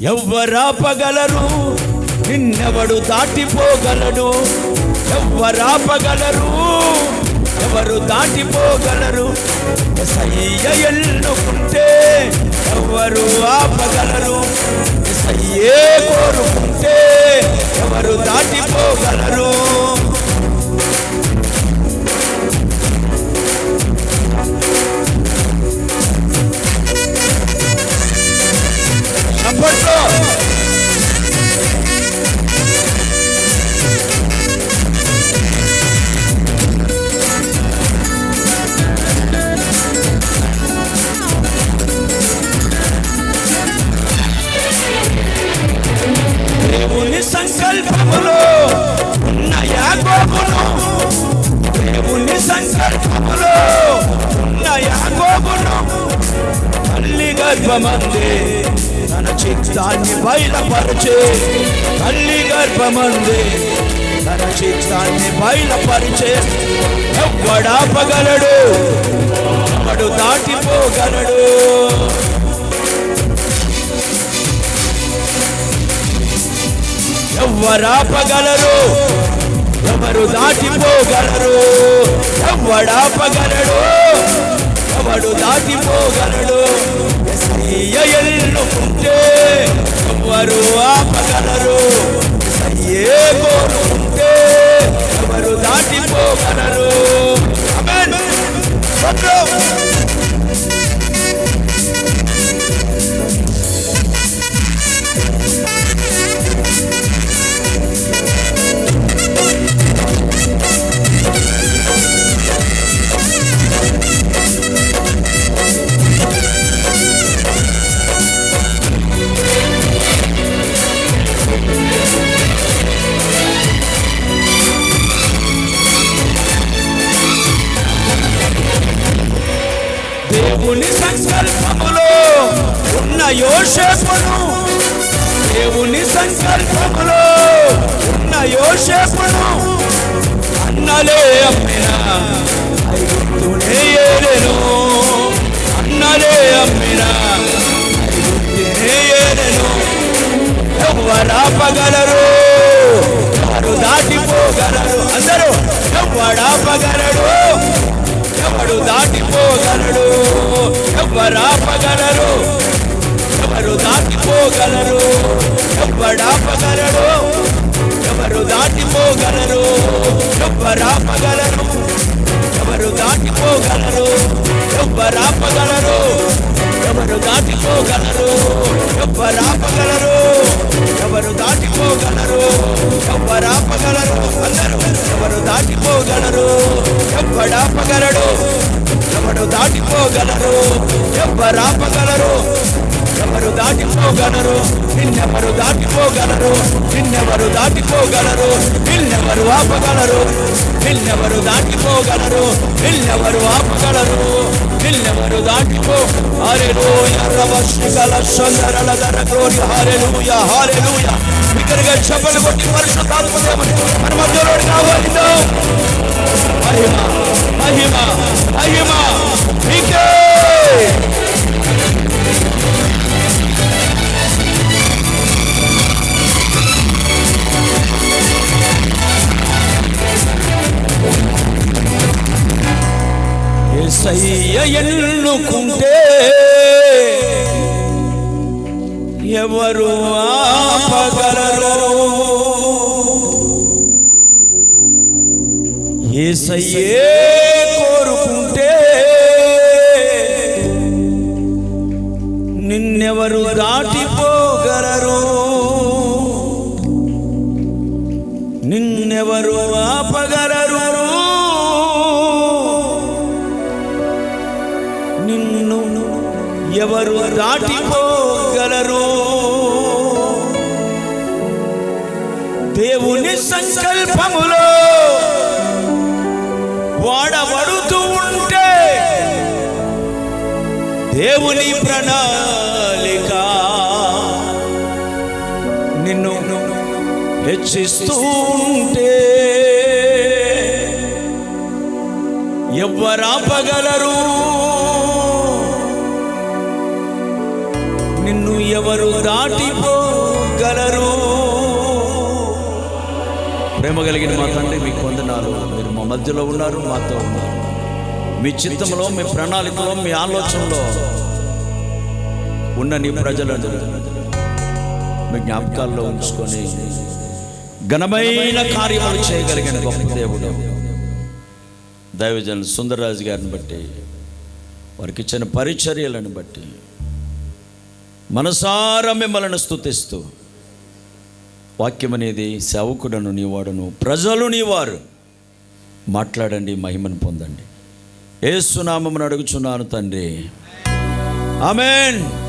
ఎవ్వరాపగలరు నిన్నెవడు దాటిపోగలడు? ఎవ్వరాపగలరు ఎవరు దాటిపోగలరు? ఎసయ్య ఎన్నుకుంటే ఎవరు ఆపగలరు? ఎసయ్యే కోరుకుంటే ఎవరు దాటిపోగలరు? సంకల్పములో ఉన్న యాకోబును తల్లి గర్భమంది తన చిత్తాన్ని బయలుపరిచే తల్లి గర్భమందే తన చిత్తాన్ని బయలుపరిచే ఎవ్వడాపగలడు అడు దాటిపోగలడు ఎవ్వరాపగలరు? ఎవరు దాటిపోగలరు? ఎవడాపగలడు ఎవడు దాటిపోగలడు? ఎస్ఐయ ఎవరు ఆపగలరు? ఎస్ఐయే కోరుకుంటే ఎవరు దాటిపో దేవుని సంకల్పములో ఉన్న యోషేపును దేవుని సంకల్పములో ఉన్న యోషేపును అన్నలే అమ్మిన. ఐగుప్తునే ఏలెను అన్నలే అమ్మిన. ఐగుప్తునే ఏలెను ఎవరాపగలరు ఎవరు దాటిపోగలరు. అందరూ ఎవడాపగలరు ఎవడు దాటిపోగలడు. ఎవరాపగలరు ఎవరు దాటిపోగలరు? ఎవడాపగలడు ఎవరు దాటిపోగలరు? ఎవరాపగలరు ఎవరు దాటిపోగలరు? ఎవరాపగలరు ఎవరు దాటిపోగలరు? ఎవరాపగలరు ఎవరు దాటిపోగలరు? ఎవరాపగలరు అందరూ ఎవరు దాటిపోగలరు? ఎవడాపగలడు ఎవరు దాటిపోగలరు? ఎవరాపగలరు ఎవరు దాటిపోగలరు? నిన్నెవరు దాటిపోగలరు? నిన్నెవరు దాటిపోగలరు? నిన్నెవరు ఆపగలరు? నిన్నెవరు దాటిపోగలరు? నిన్నెవరు ఆపగలరు? నిన్నెవరు దాటిపో? హారెలూయ ఎర్రవర్షికల సందరల ధర గ్లోరి హారెలూయ హారెలూయ ఇక్కడిగా చెప్పలు కొట్టి పరిశుద్ధాత్మ దేవుని మనం యేసయ్య ఎన్నుకుంటే ఎవరు ఆపగలరు? యేసయ్యే కోరుకుంటే నిన్నెవరు దాటిపోగలరు? నిన్నెవరు ఆపగలరు? ఎవరు దాటిపోగలరు? దేవుని సంకల్పములో వాడబడుతూ ఉంటే దేవుని ప్రణాళిక నిన్ను హెచ్చిస్తూ ఉంటే ఎవ్వరాపగలరు ఎవరు దాటిపోగలరు ప్రేమ కలిగిన మా తండ్రి మీకు వందనాలు. మీరు మా మధ్యలో ఉన్నారు మాతో ఉన్నారు. మీ చిత్తంలో మీ ప్రణాళికలో మీ ఆలోచనలో ఉన్న నీ ప్రజలను మీ జ్ఞాపకాల్లో ఉంచుకొని ఘనమైన కార్యములు చేయగలిగిన గొప్ప దేవుడు. దైవజన్ సుందరరాజు గారిని బట్టి వారికి ఇచ్చిన పరిచర్యలను బట్టి మనసారా మిమ్మల్ని స్తుతిస్తూ వాక్యం అనేది సేవకుడను నీవాడును ప్రజలు నీవారు. మాట్లాడండి మహిమను పొందండి. ఏసునామమును అడుగుచున్నాను తండ్రి. ఆమెన్.